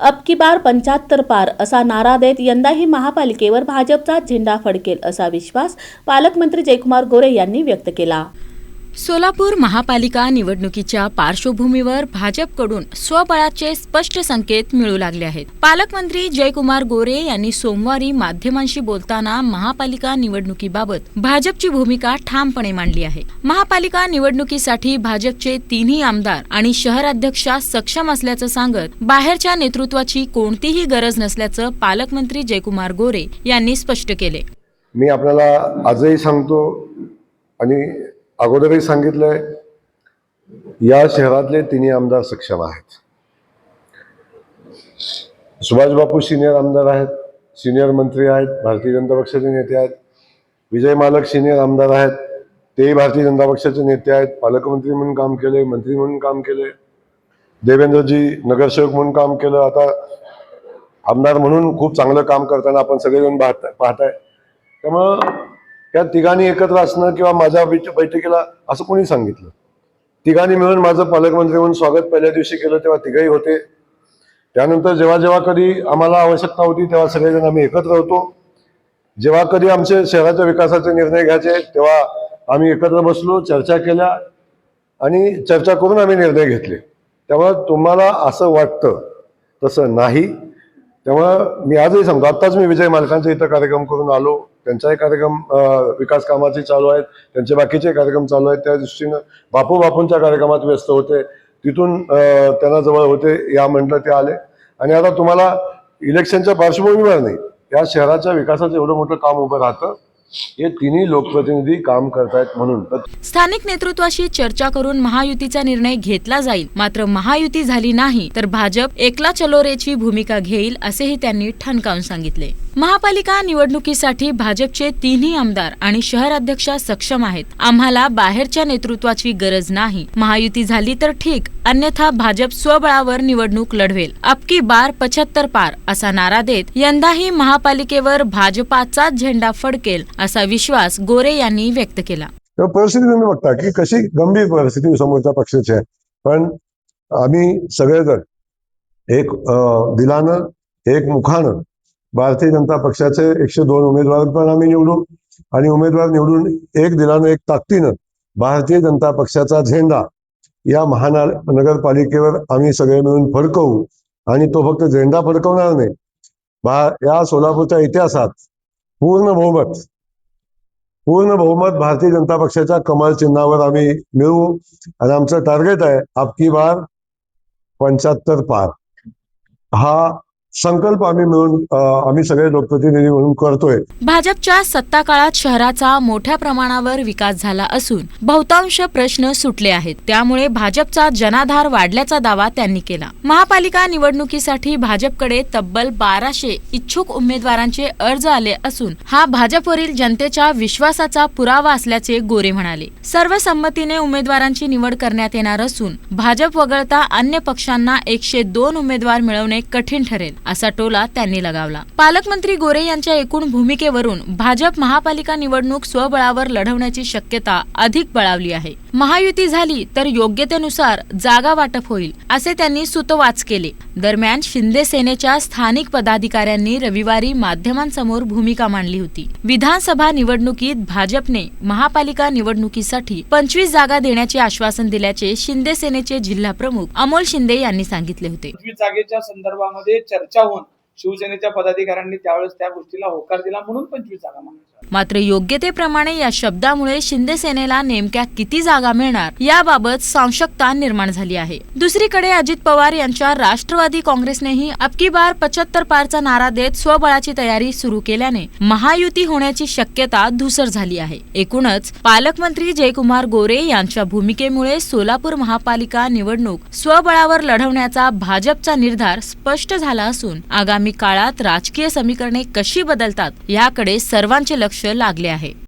अब की बार पंचाहत्तर पार असा नारा देत यंदाही महापालिकेवर भाजपचा झेंडा फडकेल असा विश्वास पालकमंत्री जयकुमार गोरे यांनी व्यक्त केला. सोलापूर महापालिका निवडणुकीच्या पार्श्वभूमीवर भाजपकडून स्वबळाचे स्पष्ट संकेत मिळू लागले आहेत. पालकमंत्री जयकुमार गोरे यांनी सोमवारी माध्यमांशी बोलताना महापालिका निवडणुकीबाबत भाजपची भूमिका ठामपणे मांडली आहे. महापालिका निवडणुकीसाठी भाजपचे तिन्ही आमदार आणि शहराध्यक्षा सक्षम असल्याचं सांगत बाहेरच्या नेतृत्वाची कोणतीही गरज नसल्याचं पालकमंत्री जयकुमार गोरे यांनी स्पष्ट केले. मी आपल्याला आजही सांगतो आणि अगोदरही सांगितलंय या शहरातले तिन्ही आमदार सक्षम आहेत. सुभाष बापू सिनियर आमदार आहेत सिनियर मंत्री आहेत भारतीय जनता पक्षाचे नेते आहेत विजय मालक सिनियर आमदार आहेत तेही भारतीय जनता पक्षाचे नेते आहेत पालकमंत्री म्हणून काम केले मंत्री म्हणून काम केले देवेंद्रजी नगरसेवक म्हणून काम केलं आता आमदार म्हणून खूप चांगलं काम करताना आपण सगळेजण पाहत पाहताय. त्यामुळं त्या तिघांनी एकत्र असणं किंवा माझ्या बैठकीला असं कोणी सांगितलं? तिघांनी मिळून माझं पालकमंत्री म्हणून स्वागत पहिल्या दिवशी केलं तेव्हा तिघही होते. त्यानंतर जेव्हा जेव्हा कधी आम्हाला आवश्यकता होती तेव्हा सगळेजण आम्ही एकत्र होतो. जेव्हा कधी आमचे शहराच्या विकासाचे निर्णय घ्यायचे तेव्हा आम्ही एकत्र बसलो चर्चा केल्या आणि चर्चा करून आम्ही निर्णय घेतले. त्यामुळं तुम्हाला असं वाटतं तसं नाही. त्यामुळं मी आजही सांगतो आत्ताच मी विजय मालकांचा इथं कार्यक्रम करून आलो. त्यांचाही कार्यक्रम विकास कामाचे चालू आहेत. त्यांचे बाकीचे कार्यक्रम चालू आहेत. त्या दृष्टीनं बापू बापूंच्या कार्यक्रमात व्यस्त होते. तिथून त्यांना जवळ होते. या म्हटलं ते आले. आणि आता तुम्हाला इलेक्शनच्या पार्श्वभूमीवर नाही या शहराच्या विकासाचं एवढं मोठं काम उभं राहतं. हे तिन्ही लोकप्रतिनिधी काम करतायत म्हणून. स्थानिक नेतृत्वाशी चर्चा करून महायुतीचा निर्णय घेतला जाईल. मात्र महायुती झाली नाही तर भाजप एकला चलोरेची भूमिका घेईल असेही त्यांनी ठणकावून सांगितले. महापालिका निवडणुकीसाठी भाजपचे तिन्ही आमदार आणि शहराध्यक्षा सक्षम आहेत. आम्हाला बाहेरच्या नेतृत्वाची गरज नाही. महायुती झाली तर ठीक अन्यथा भाजप स्वबळावर निवडणूक लढवेल. अबकी बार पचहत्तर पार असा नारा देत यंदाही महापालिकेवर भाजपाचाच झेंडा फडकेल असा विश्वास गोरे यांनी व्यक्त केला. परिस्थिती तुम्ही बघता की कशी गंभीर परिस्थिती समोरच्या पक्षाची आहे. पण आम्ही सगळेजण एक दिलानं एक मुखानं भारतीय जनता पक्षाचे एकशे दोन उमेदवार पण आम्ही निवडू आणि उमेदवार निवडून एक दिलानं एक ताकदीनं भारतीय जनता पक्षाचा झेंडा या महानगरपालिकेवर आम्ही सगळे मिळून फडकवू आणि तो फक्त झेंडा फडकवणार नाही. भा या सोलापूरच्या इतिहासात पूर्ण बहुमत पूर्ण बहुमत भारतीय जनता पक्षाच्या कमाल चिन्हावर आम्ही मिळवू आणि आमचं टार्गेट आहे आपकी बार पंच्याहत्तर पार. हा संकल्प आम्ही मिळून आम्ही सगळे लोकप्रतिनिधी म्हणून करतोय. भाजपच्या सत्ता काळात शहराचा मोठ्या प्रमाणावर विकास झाला असून बहुतांश प्रश्न सुटले आहेत. त्यामुळे भाजपचा जनाधार वाढल्याचा दावा त्यांनी केला. महापालिका निवडणुकीसाठी भाजपकडे तब्बल बाराशे इच्छुक उमेदवारांचे अर्ज आले असून हा भाजपवरील जनतेच्या विश्वासाचा पुरावा असल्याचे गोरे म्हणाले. सर्वसंमतीने उमेदवारांची निवड करण्यात येणार असून भाजप वगळता अन्य पक्षांना एकशे दोन उमेदवार मिळवणे कठीण ठरेल. असा टोला त्यांनी लगावला. पालकमंत्री गोरे यांच्या एकूण भूमिकेवरून भाजप महापालिका निवडणूक स्वबळावर लढवण्याची शक्यता अधिक बळावली आहे. महायुती झाली तर योग्यतेनुसार जागा वाटप होईल असे त्यांनी सुतवाच केले. दरम्यान शिंदे सेनेच्या स्थानिक पदाधिकाऱ्यांनी रविवारी माध्यमांसमोर भूमिका मांडली होती. विधानसभा निवडणुकीत भाजपने महापालिका निवडणुकीसाठी पंचवीस जागा देण्याचे आश्वासन दिल्याचे शिंदे सेनेचे जिल्हा प्रमुख अमोल शिंदे यांनी सांगितले होते. जागेच्या संदर्भामध्ये चर्चा होऊन शिवसेनेच्या पदाधिकाऱ्यांनी त्यावेळेस त्या गोष्टीला होकार दिला म्हणून पंचवीस जागा मागण्यात मात्र योग्यतेप्रमाणे या शब्दामुळे शिंदे सेनेला नेमक्या किती जागा मिळणार याबाबत सांशकता निर्माण झाली आहे. दुसरीकडे अजित पवार यांच्या राष्ट्रवादी काँग्रेसनेही अबकी बार पचहत्तर पारचा नारा देत स्वबळाची तयारी सुरू केल्याने महायुती होण्याची शक्यता धुसर झाली आहे. एकूणच पालकमंत्री जयकुमार गोरे यांच्या भूमिकेमुळे सोलापूर महापालिका निवडणूक स्वबळावर लढवण्याचा भाजपचा निर्धार स्पष्ट झाला असून आगामी आगामी काळात राजकीय समीकरणे कशी बदलतात याकडे सर्वांचे लक्ष लागले आहे.